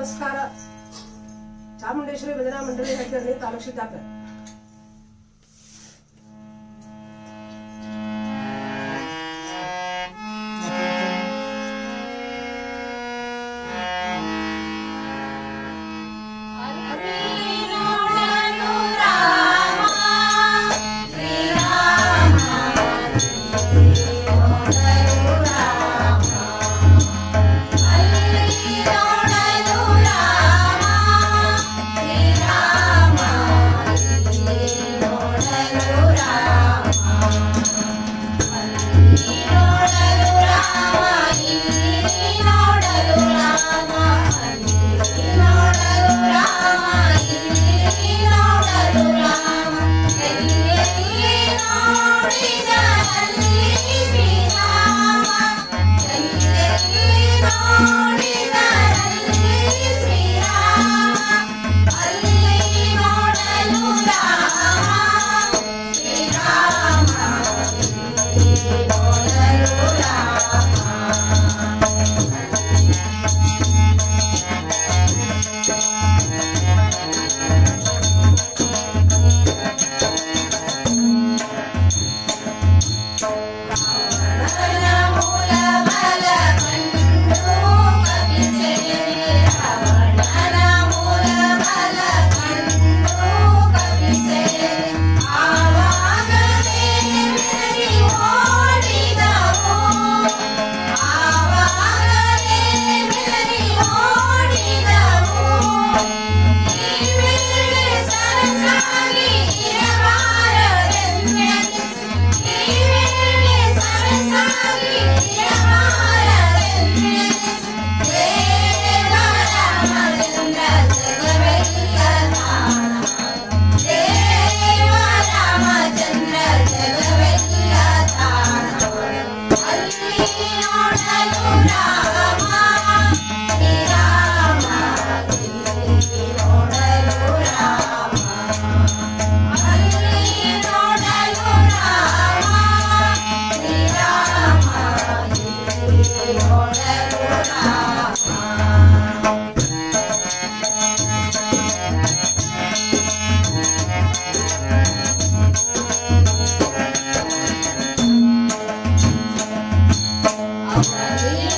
ನಮಸ್ಕಾರ. ಚಾಮುಂಡೇಶ್ವರಿ ಭಜನಾ ಮಂಡಳಿ ಹೆಗ್ಗರ್ನಿ ತಾಲೂಕು ಸಿದ್ದಾಪುರ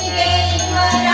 Game